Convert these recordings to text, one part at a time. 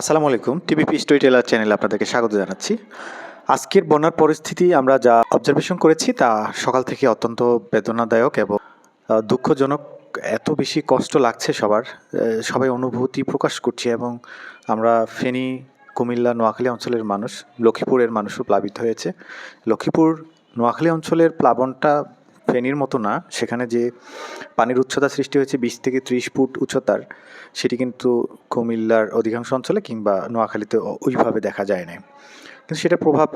আসসালামু আলাইকুম, টিভিপি story teller চ্যানেলে আপনাদেরকে স্বাগত জানাচ্ছি। আজকের বন্যার পরিস্থিতি আমরা যা অবজারভেশন করেছি তা সকাল থেকে অত্যন্ত বেদনাদায়ক এবং দুঃখজনক, এত বেশি কষ্ট লাগছে সবার সবাই অনুভূতি প্রকাশ করছে এবং আমরা ফেনী, কুমিল্লা, নোয়াখালী অঞ্চলের মানুষ, লক্ষ্মীপুরের মানুষও প্লাবিত হয়েছে। লক্ষ্মীপুর, নোয়াখালী অঞ্চলের প্লাবনটা ফেনীর মতো না, সেখানে যে পানির উচ্চতা সৃষ্টি হয়েছে বিশ থেকে ত্রিশ ফুট উচ্চতার, সেটি কিন্তু কুমিল্লার অধিকাংশ অঞ্চলে কিংবা নোয়াখালীতে ওইভাবে দেখা যায় না কিন্তু সেটার প্রভাব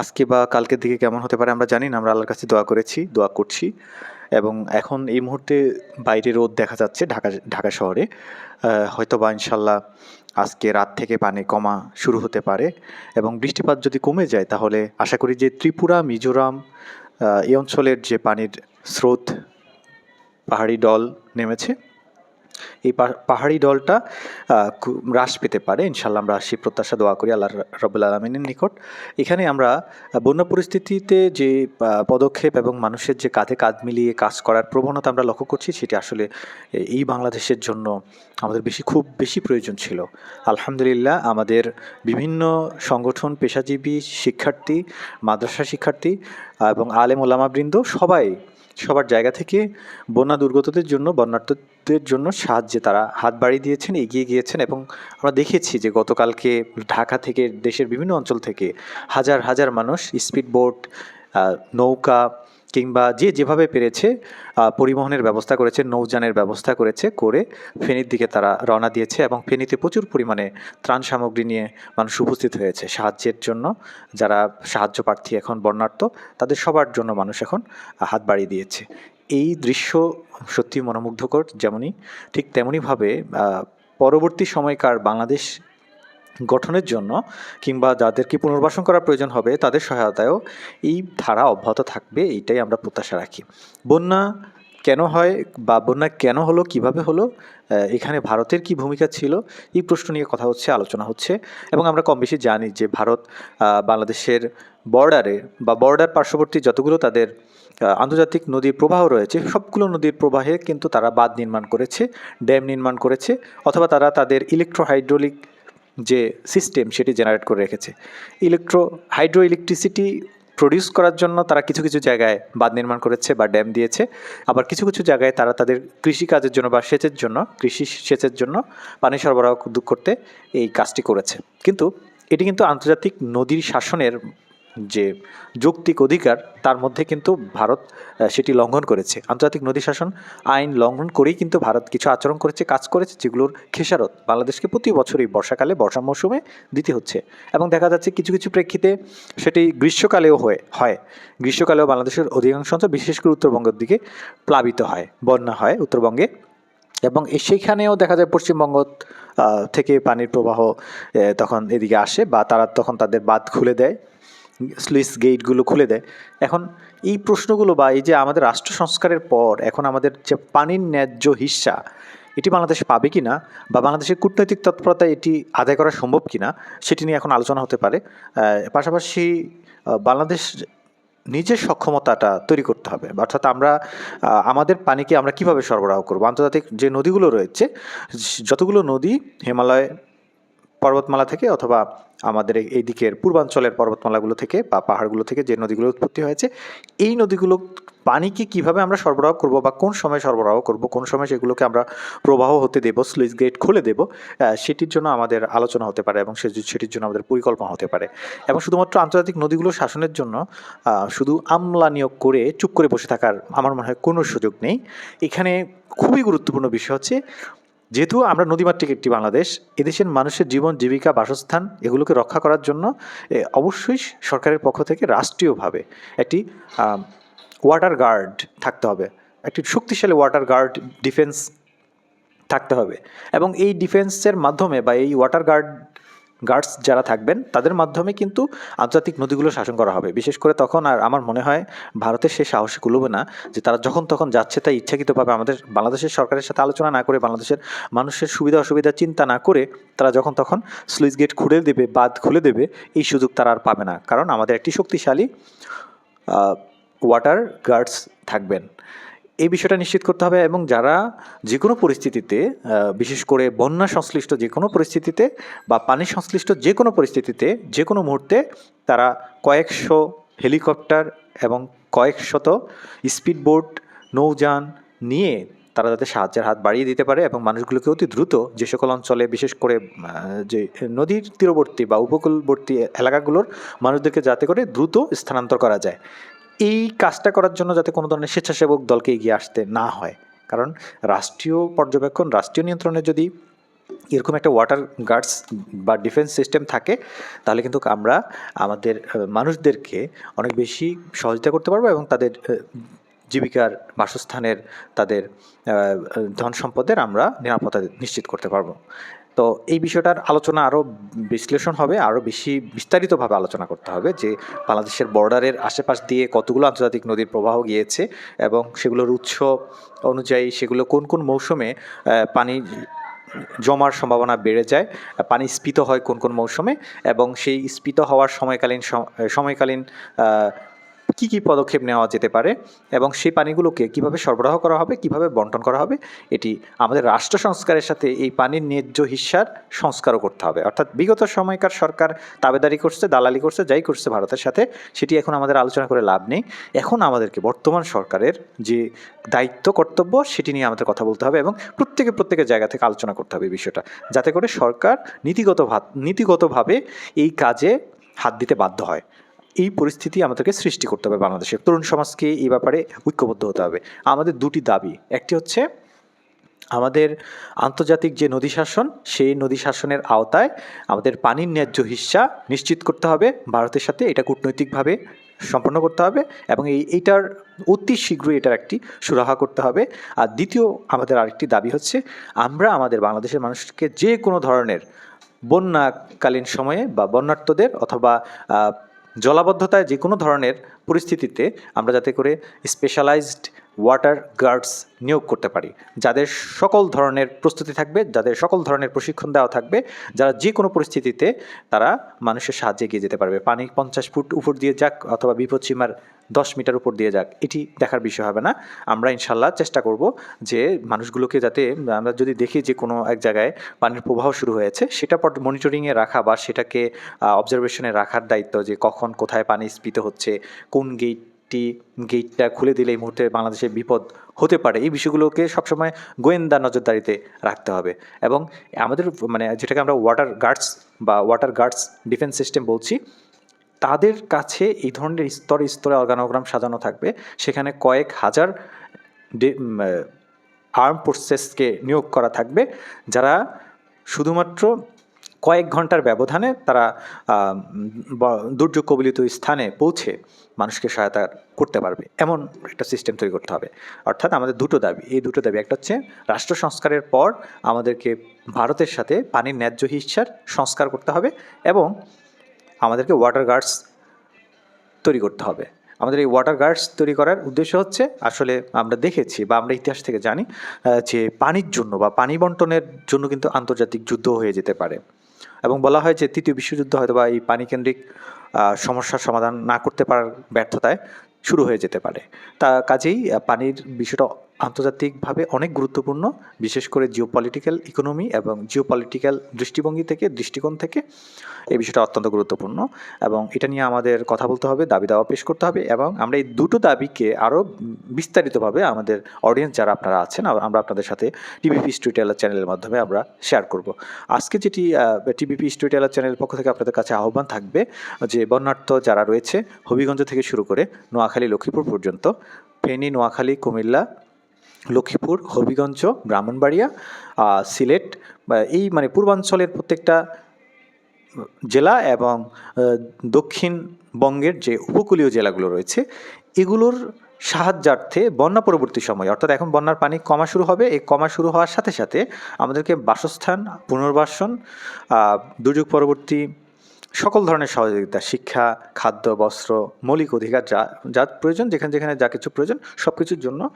আজকে বা কালকের দিকে কেমন হতে পারে আমরা জানি না, আমরা আল্লাহর কাছে দোয়া করেছি, দোয়া করছি। এবং এখন এই মুহূর্তে বাইরে রোদ দেখা যাচ্ছে ঢাকা ঢাকা শহরে। হয়তো বা ইনশাল্লাহ আজকে রাত থেকে পানি কমা শুরু হতে পারে। এবং বৃষ্টিপাত যদি কমে যায়, তাহলে আশা করি যে ত্রিপুরা, মিজোরাম এই অঞ্চলের যে পানির স্রোত পাহাড়ি ডল নেমেছে এই পাহাড়ি দলটা হ্রাস পেতে পারে। ইনশাল্লাহ আমরা সেই প্রত্যাশা, দোয়া করি আল্লাহ রবুল আলমিনের নিকট। এখানে আমরা বন্যা পরিস্থিতিতে যে পদক্ষেপ এবং মানুষের যে কাঁধে কাঁধ মিলিয়ে কাজ করার প্রবণতা আমরা লক্ষ্য করছি, সেটি আসলে এই বাংলাদেশের জন্য আমাদের বেশি, খুব বেশি প্রয়োজন ছিল। আলহামদুলিল্লাহ, আমাদের বিভিন্ন সংগঠন, পেশাজীবী, শিক্ষার্থী, মাদ্রাসা শিক্ষার্থী এবং আলেম ওলামাবৃন্দ সবাই সবার জায়গা থেকে বন্যা দুর্গতদের জন্য বন্যার্থদের জন্য সাহায্যে তারা হাত বাড়িয়ে দিয়েছেন, এগিয়ে গিয়েছেন এবং আমরা দেখেছি যে গতকালকে ঢাকা থেকে দেশের বিভিন্ন অঞ্চল থেকে হাজার হাজার মানুষ স্পিড বোট নৌকা কিংবা যে যেভাবে পেরেছে পরিবহনের ব্যবস্থা করেছে, নৌযানের ব্যবস্থা করেছে, করে ফেনীর দিকে তারা রওনা দিয়েছে এবং ফেনীতে প্রচুর পরিমাণে ত্রাণ সামগ্রী নিয়ে মানুষ উপস্থিত হয়েছে। সাহায্যের জন্য যারা সাহায্য প্রার্থী এখন বর্ণার্থ তাদের সবার জন্য মানুষ এখন হাত বাড়িয়ে দিয়েছে। এই দৃশ্য সত্যি মনোমুগ্ধকর, যেমনই, ঠিক তেমনইভাবে পরবর্তী সময়কার বাংলাদেশ গঠনের জন্য কিংবা যাদেরকে পুনর্বাসন করার প্রয়োজন হবে, তাদের সহায়তায়ও এই ধারা অব্যাহত থাকবে, এইটাই আমরা প্রত্যাশা রাখি। বন্যা কেন হয় বা বন্যা কেন হলো, কীভাবে হলো এখানে ভারতের কি ভূমিকা ছিল, এই প্রশ্ন নিয়ে কথা হচ্ছে, আলোচনা হচ্ছে। এবং আমরা কম বেশি জানি যে ভারত বাংলাদেশের বর্ডারে বা বর্ডার পার্শ্ববর্তী যতগুলো তাদের আন্তর্জাতিক নদীর প্রবাহ রয়েছে, সবগুলো নদীর প্রবাহে কিন্তু তারা বাঁধ নির্মাণ করেছে ড্যাম নির্মাণ করেছে, অথবা তারা তাদের ইলেকট্রোহাইড্রোলিক যে সিস্টেম সেটি জেনারেট করে রেখেছে। ইলেকট্রো হাইড্রো ইলেকট্রিসিটি প্রডিউস করার জন্য তারা কিছু কিছু জায়গায় বাঁধ নির্মাণ করেছে বা ড্যাম দিয়েছে। আবার কিছু কিছু জায়গায় তারা তাদের কৃষিকাজের জন্য বা সেচের জন্য, কৃষি সেচের জন্য পানি সরবরাহ করতে এই কাজটি করেছে। কিন্তু এটি কিন্তু আন্তর্জাতিক নদীর শাসনের যে যৌক্তিক অধিকার, তার মধ্যে কিন্তু ভারত সেটি লঙ্ঘন করেছে। আন্তর্জাতিক নদী শাসন আইন লঙ্ঘন করেই কিন্তু ভারত কিছু আচরণ করেছে, কাজ করেছে, যেগুলোর খেসারত বাংলাদেশকে প্রতি বছরই বর্ষাকালে বর্ষা মৌসুমে দিতে হচ্ছে। এবং দেখা যাচ্ছে কিছু কিছু প্রেক্ষিতে সেটি গ্রীষ্মকালেও হয়ে, হয়। গ্রীষ্মকালেও বাংলাদেশের অধিকাংশ অঞ্চল, বিশেষ করে উত্তরবঙ্গের দিকে প্লাবিত হয়, বন্যা হয় উত্তরবঙ্গে। এবং সেইখানেও দেখা যায় পশ্চিমবঙ্গ থেকে পানির প্রবাহ তখন এদিকে আসে বা তারা তখন তাদের বাঁধ খুলে দেয়। স্লুইস গেটগুলো খুলে দেয়। এখন এই প্রশ্নগুলো বা এই যে আমাদের রাষ্ট্র সংস্কারের পর এখন আমাদের যে পানির ন্যায্য হিস্সা এটি বাংলাদেশে পাবে কি না বা বাংলাদেশের কূটনৈতিক তৎপরতায় এটি আদায় করা সম্ভব কি না সেটি নিয়ে এখন আলোচনা হতে পারে। পাশাপাশি বাংলাদেশ নিজের সক্ষমতাটা তৈরি করতে হবে। অর্থাৎ আমরা আমাদের পানিকে আমরা কীভাবে সরবরাহ করব? আন্তর্জাতিক যে নদীগুলো রয়েছে, যতগুলো নদী হিমালয় পর্বতমালা থেকে অথবা আমাদের এই- দিকের পূর্বাঞ্চলের পর্বতমালাগুলো থেকে বা পাহাড়গুলো থেকে যে নদীগুলো উৎপত্তি হয়েছে, এই নদীগুলো পানিকে কীভাবে আমরা সরবরাহ করব বা কোন সময় সরবরাহ করব, কোন সময় সেগুলোকে আমরা প্রবাহ হতে দেব স্লুইস গেট খুলে দেব সেটির জন্য আমাদের আলোচনা হতে পারে এবং সেটির জন্য আমাদের পরিকল্পনা হতে পারে। এবং শুধুমাত্র আন্তর্জাতিক নদীগুলো শাসনের জন্য শুধু আমলা নিয়োগ করে চুপ করে বসে থাকার আমার মনে হয় কোনো সুযোগ নেই। এখানে খুবই গুরুত্বপূর্ণ বিষয় হচ্ছে যেহেতু আমরা নদীমাতৃক একটি বাংলাদেশ, এদেশের মানুষের জীবন, জীবিকা, বাসস্থান এগুলোকে রক্ষা করার জন্য অবশ্যই সরকারের পক্ষ থেকে রাষ্ট্রীয়ভাবে একটি ওয়াটার গার্ড থাকতে হবে। একটি শক্তিশালী ওয়াটার গার্ড ডিফেন্স থাকতে হবে। এবং এই ডিফেন্সের মাধ্যমে বা এই ওয়াটার গার্ড গার্ডস যারা থাকবেন, তাদের মাধ্যমে কিন্তু আন্তর্জাতিক নদীগুলো শাসন করা হবে। বিশেষ করে তখন আর আমার মনে হয় ভারতের সে সাহসী কুলবে না যে তারা যখন তখন যাচ্ছে তাই ইচ্ছাকৃতভাবে আমাদের বাংলাদেশের সরকারের সাথে আলোচনা না করে, বাংলাদেশের মানুষের সুবিধা অসুবিধা চিন্তা না করে তারা যখন তখন স্লুইস গেট খুলে দেবে, বাঁধ খুলে দেবে, এই সুযোগ তারা আর পাবে না। কারণ আমাদের একটি শক্তিশালী ওয়াটার গার্ডস থাকবেন। এই বিষয়টা নিশ্চিত করতে হবে এবং যারা যে কোনো পরিস্থিতিতে বিশেষ করে বন্যা সংশ্লিষ্ট যে কোনো পরিস্থিতিতে বা পানি সংশ্লিষ্ট যে কোনো পরিস্থিতিতে যে কোনো মুহূর্তে তারা কয়েকশো হেলিকপ্টার এবং কয়েকশত স্পিডবোট নৌযান নিয়ে তারা যাতে সাহায্যের হাত বাড়িয়ে দিতে পারে এবং মানুষগুলোকে অতি দ্রুত যে সকল অঞ্চলে বিশেষ করে যে নদীর তীরবর্তী বা উপকূলবর্তী এলাকাগুলোর মানুষদেরকে যাতে করে দ্রুত স্থানান্তর করা যায়। এই কাজটা করার জন্য যাতে কোনো ধরনের স্বেচ্ছাসেবক দলকে এগিয়ে আসতে না হয়। কারণ রাষ্ট্রীয় পর্যবেক্ষণ, রাষ্ট্রীয় নিয়ন্ত্রণে যদি এরকম একটা ওয়াটার গার্ডস বা ডিফেন্স সিস্টেম থাকে, তাহলে কিন্তু আমরা আমাদের মানুষদেরকে অনেক বেশি সহযোগিতা করতে পারব এবং তাদের জীবিকার বাসস্থানের, তাদের ধন সম্পদের আমরা নিরাপত্তা নিশ্চিত করতে পারব। তো এই বিষয়টার আলোচনা আরও বিশ্লেষণ হবে আরও বেশি বিস্তারিতভাবে আলোচনা করতে হবে যে বাংলাদেশের বর্ডারের আশেপাশ দিয়ে কতগুলো আন্তর্জাতিক নদীর প্রবাহ গিয়েছে এবং সেগুলোর উৎস অনুযায়ী সেগুলো কোন কোন মৌসুমে পানি জমার সম্ভাবনা বেড়ে যায় পানি স্ফীত হয় কোন কোন মৌসুমে এবং সেই স্ফীত হওয়ার সময়কালীন সম- সময়কালীন কি কি পদক্ষেপ নেওয়া যেতে পারে এবং সেই পানিগুলোকে কীভাবে সরবরাহ করা হবে, কীভাবে বন্টন করা হবে, এটি আমাদের রাষ্ট্র সংস্কারের সাথে এই পানির ন্যায্য হিস্যার সংস্কারও করতে হবে। অর্থাৎ বিগত সময়কার সরকার তাবেদারি করছে, দালালি করছে, যাই করছে ভারতের সাথে, সেটি এখন আমাদের আলোচনা করে লাভ নেই। এখন আমাদেরকে বর্তমান সরকারের যে দায়িত্ব, কর্তব্য, সেটি নিয়ে আমাদের কথা বলতে হবে এবং প্রত্যেকে প্রত্যেকের জায়গা থেকে আলোচনা করতে হবে এই বিষয়টা, যাতে করে সরকার নীতিগত ভাত- নীতিগতভাবে এই কাজে হাত দিতে বাধ্য হয়। এই পরিস্থিতি আমাদেরকে সৃষ্টি করতে হবে বাংলাদেশের তরুণ সমাজকে এই ব্যাপারে ঐক্যবদ্ধ হতে হবে। আমাদের দুটি দাবি। একটি হচ্ছে, আমাদের আন্তর্জাতিক যে নদী শাসন, সেই নদী শাসনের আওতায় আমাদের পানির ন্যায্য হিস্সা নিশ্চিত করতে হবে। ভারতের সাথে এটা কূটনৈতিকভাবে সম্পন্ন করতে হবে এবং এই, এইটার অতি শীঘ্রই এটার একটি সুরাহা করতে হবে। আর দ্বিতীয়, আমাদের আরেকটি দাবি হচ্ছে, আমরা আমাদের বাংলাদেশের মানুষকে যে কোনো ধরনের বন্যাকালীন সময়ে বা বন্যার্থদের অথবা জলাবদ্ধতায় যে কোনো ধরনের পরিস্থিতিতে আমরা যাতে করে স্পেশালাইজড ওয়াটার গার্ডস নিয়োগ করতে পারি, যাদের সকল ধরনের প্রস্তুতি থাকবে, যাদের সকল ধরনের প্রশিক্ষণ দেওয়া থাকবে, যারা যে কোনো পরিস্থিতিতে তারা মানুষের সাহায্যে এগিয়ে যেতে পারবে। পানি পঞ্চাশ ফুট উপর দিয়ে যাক অথবা বিপদসীমার দশ মিটার উপর দিয়ে যাক, এটি দেখার বিষয় হবে না। আমরা ইনশাল্লাহ চেষ্টা করব যে মানুষগুলোকে যাতে, আমরা যদি দেখি যে কোনো এক জায়গায় পানির প্রবাহ শুরু হয়েছে, সেটা মনিটরিংয়ে রাখা বা সেটাকে অবজারভেশনে রাখার দায়িত্ব যে কখন কোথায় পানি স্ফীত হচ্ছে, কোন গেটটি গেটটা খুলে দিলে এই মুহূর্তে বাংলাদেশের বিপদ হতে পারে। এই বিষয়গুলোকে সবসময় গোয়েন্দা নজরদারিতে রাখতে হবে এবং আমাদের মানে যেটাকে আমরা ওয়াটার গার্ডস বা ওয়াটার গার্ডস ডিফেন্স সিস্টেম বলছি, তাদের কাছে এই ধরনের স্তরে স্তরে অর্গানোগ্রাম সাজানো থাকবে। সেখানে কয়েক হাজার আর্ম ফোর্সেসকে নিয়োগ করা থাকবে, যারা শুধুমাত্র কয়েক ঘণ্টার ব্যবধানে তারা দুর্যোগ কবলিত স্থানে পৌঁছে মানুষকে সহায়তা করতে পারবে। এমন একটা সিস্টেম তৈরি করতে হবে। অর্থাৎ আমাদের দুটো দাবি। এই দুটো দাবি, একটা হচ্ছে রাষ্ট্র সংস্কারের পর আমাদেরকে ভারতের সাথে পানির ন্যায্য হিস্যার সংস্কার করতে হবে এবং আমাদেরকে ওয়াটার গার্ডস তৈরি করতে হবে। আমাদের এই ওয়াটার গার্ডস তৈরি করার উদ্দেশ্য হচ্ছে, আসলে আমরা দেখেছি বা আমরা ইতিহাস থেকে জানি যে পানির জন্য বা পানি বন্টনের জন্য কিন্তু আন্তর্জাতিক যুদ্ধ হয়ে যেতে পারে। এবং বলা হয় যে তৃতীয় বিশ্বযুদ্ধ হয়তো বা এই পানিকেন্দ্রিক সমস্যার সমাধান না করতে পারার ব্যর্থতায় শুরু হয়ে যেতে পারে। তা কাজেই পানির বিষয়টা আন্তর্জাতিকভাবে অনেক গুরুত্বপূর্ণ, বিশেষ করে জিও পলিটিক্যাল ইকোনমি এবং জিও পলিটিক্যাল দৃষ্টিভঙ্গি থেকে, দৃষ্টিকোণ থেকে এই বিষয়টা অত্যন্ত গুরুত্বপূর্ণ এবং এটা নিয়ে আমাদের কথা বলতে হবে, দাবি দাওয়া পেশ করতে হবে এবং আমরা এই দুটো দাবিকে আরও বিস্তারিতভাবে আমাদের অডিয়েন্স যারা আপনারা আছেন আমরা আপনাদের সাথে টিভিপি স্ট্রিট টেলার চ্যানেলের মাধ্যমে আমরা শেয়ার করব। আজকে যেটি টিভিপি স্ট্রিট টেলার চ্যানেলের পক্ষ থেকে আপনাদের কাছে আহ্বান থাকবে যে বন্যার্থ যারা রয়েছে, হবিগঞ্জ থেকে শুরু করে নোয়াখালী লক্ষ্মীপুর পর্যন্ত, ফেনী, নোয়াখালী, কুমিল্লা লক্ষ্মীপুর, হবিগঞ্জ, ব্রাহ্মণবাড়িয়া সিলেট এই মানে পূর্বাঞ্চলের প্রত্যেকটা জেলা এবং দক্ষিণবঙ্গের যে উপকূলীয় জেলাগুলো রয়েছে, এগুলোর সাহায্যার্থে বন্যা পরবর্তী সময়, অর্থাৎ এখন বন্যার পানি কমা শুরু হবে, এই কমা শুরু হওয়ার সাথে সাথে আমাদেরকে বাসস্থান, পুনর্বাসন দুর্যোগ পরবর্তী সকল ধরনের সহযোগিতা, শিক্ষা, খাদ্য, বস্ত্র, মৌলিক অধিকার যা যা প্রয়োজন, যেখানে যেখানে যা কিছু প্রয়োজন সব কিছুর জন্য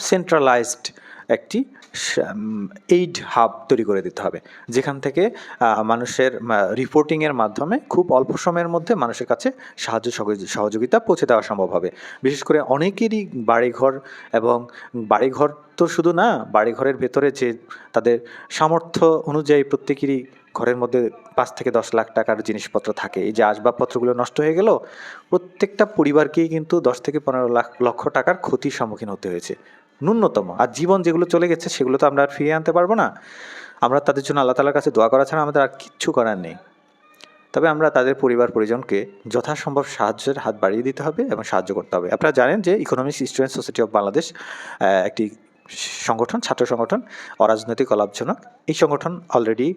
সেন্ট্রালাইজড একটি এইড হাব তৈরি করে দিতে হবে। যেখান থেকে মানুষের রিপোর্টিংয়ের মাধ্যমে খুব অল্প সময়ের মধ্যে মানুষের কাছে সাহায্য সহযোগি- সহযোগিতা পৌঁছে দেওয়া সম্ভব হবে। বিশেষ করে অনেকেরই বাড়িঘর এবং বাড়িঘর তো শুধু না, বাড়িঘরের ভেতরে যে তাদের সামর্থ্য অনুযায়ী প্রত্যেকেরই ঘরের মধ্যে পাঁচ থেকে দশ লাখ টাকার জিনিসপত্র থাকে। এই যে আসবাবপত্রগুলো নষ্ট হয়ে গেল, প্রত্যেকটা পরিবারকেই কিন্তু দশ থেকে পনেরো লাখ, লক্ষ টাকার ক্ষতির সম্মুখীন হতে হয়েছে। ন্যূনতম। আর জীবন যেগুলো চলে গেছে, সেগুলো তো আমরা আর ফিরিয়ে আনতে পারব না। আমরা তাদের জন্য আল্লাহ তালার কাছে দোয়া করা ছাড়া আমাদের আর কিচ্ছু করার নেই। তবে আমরা তাদের পরিবার পরিজনকে যথাসম্ভব সাহায্যের হাত বাড়িয়ে দিতে হবে এবং সাহায্য করতে হবে। আপনারা জানেন যে economics student society of Bangladesh একটি সংগঠন, ছাত্র সংগঠন, অরাজনৈতিক অলাভজনক। এই সংগঠন অলরেডি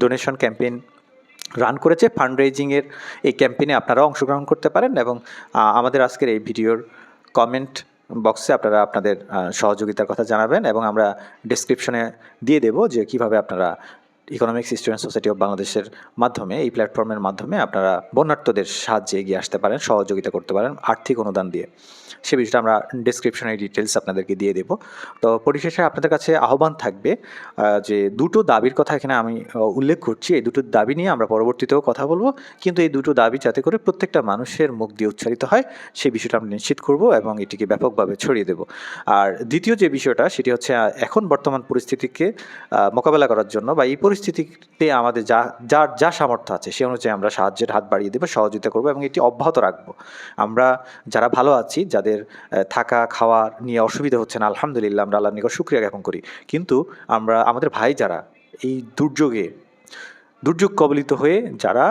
ডোনেশন ক্যাম্পেইন রান করেছে। ফান্ড রেজিংয়ের এই ক্যাম্পেইনে আপনারাও অংশগ্রহণ করতে পারেন এবং আমাদের আজকের এই ভিডিওর কমেন্ট বক্সে আপনারা আপনাদের সহযোগিতার কথা জানাবেন এবং আমরা ডিসক্রিপশনে দিয়ে দেব যে কীভাবে আপনারা ইকোনমিক্স স্টুডেন্ট সোসাইটি অফ বাংলাদেশের মাধ্যমে, এই প্ল্যাটফর্মের মাধ্যমে আপনারা বন্যার্থদের সাহায্যে এগিয়ে আসতে পারেন, সহযোগিতা করতে পারেন, আর্থিক অনুদান দিয়ে। সে বিষয়টা আমরা ডিসক্রিপশনে ডিটেলস আপনাদেরকে দিয়ে দেব। তো পরিশেষে আপনাদের কাছে আহ্বান থাকবে যে দুটো দাবির কথা এখানে আমি উল্লেখ করছি। এই দুটো দাবি নিয়ে আমরা পরবর্তীতেও কথা বলব। কিন্তু এই দুটো দাবি যাতে করে প্রত্যেকটা মানুষের মুখ দিয়ে উচ্চারিত হয় সেই বিষয়টা আমরা নিশ্চিত করব এবং এটিকে ব্যাপকভাবে ছড়িয়ে দেব। আর দ্বিতীয় যে বিষয়টা, সেটি হচ্ছে এখন বর্তমান পরিস্থিতিকে মোকাবেলা করার জন্য বা এই পরিস্থিতিতে আমাদের যা, যার যা সামর্থ্য আছে, সে অনুযায়ী আমরা সাহায্যের হাত বাড়িয়ে দেবো, সহযোগিতা করব এবং এটি অব্যাহত রাখব। আমরা যারা ভালো আছি, যাদের থাকা, খাওয়া নিয়ে অসুবিধা হচ্ছে না, আলহামদুলিল্লাহ আমরা আল্লাহ নিকট শুক্রিয়া জ্ঞাপন করি। কিন্তু আমরা, আমাদের ভাই যারা, এই দুর্যোগে, দুর্যোগ কবলিত হয়ে যারা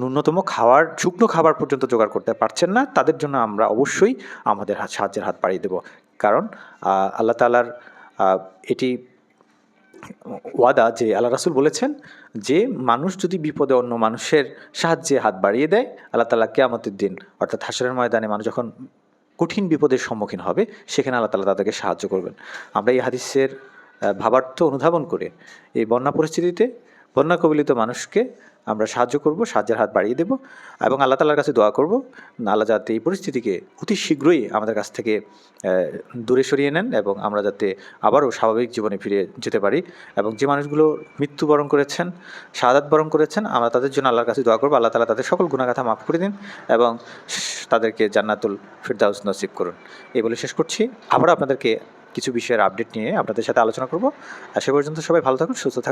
ন্যূনতম খাওয়ার, শুকনো খাবার পর্যন্ত জোগাড় করতে পারছেন না, তাদের জন্য আমরা অবশ্যই আমাদের সাহায্যের হাত বাড়িয়ে দেব। কারণ আল্লাহ তালার এটি ওয়াদা যে আল্লাহ রাসুল বলেছেন যে মানুষ যদি বিপদে অন্য মানুষের সাহায্যে হাত বাড়িয়ে দেয়, আল্লাহ তালা কেয়ামতের দিন, অর্থাৎ হাসরের ময়দানে মানুষ যখন কঠিন বিপদের সম্মুখীন হবে, সেখানে আল্লাহ তালা তাদেরকে সাহায্য করবেন। আমরা এই হাদিসের ভাবার্থ অনুধাবন করে এই বন্যা পরিস্থিতিতে বন্যা কবলিত মানুষকে আমরা সাহায্য করব, সাহায্যের হাত বাড়িয়ে দেব এবং আল্লাহ তালার কাছে দোয়া করব, আল্লাহ যাতে এই পরিস্থিতিকে অতি শীঘ্রই আমাদের কাছ থেকে দূরে সরিয়ে নেন এবং আমরা যাতে আবারও স্বাভাবিক জীবনে ফিরে যেতে পারি এবং যে মানুষগুলো মৃত্যুবরণ করেছেন, শাহাদাত বরণ করেছেন, আমরা তাদের জন্য আল্লাহর কাছে দোয়া করব, আল্লাহ তালা তাদের সকল গুণাগাথা মাফ করে দিন এবং তাদেরকে জান্নাতুল ফিরদাউস নসিব করুন। এই বলে শেষ করছি। আবারও আপনাদেরকে কিছু বিষয়ের আপডেট নিয়ে আপনাদের সাথে আলোচনা করব। আর সে পর্যন্ত সবাই ভালো থাকুন, সুস্থ থাকুন।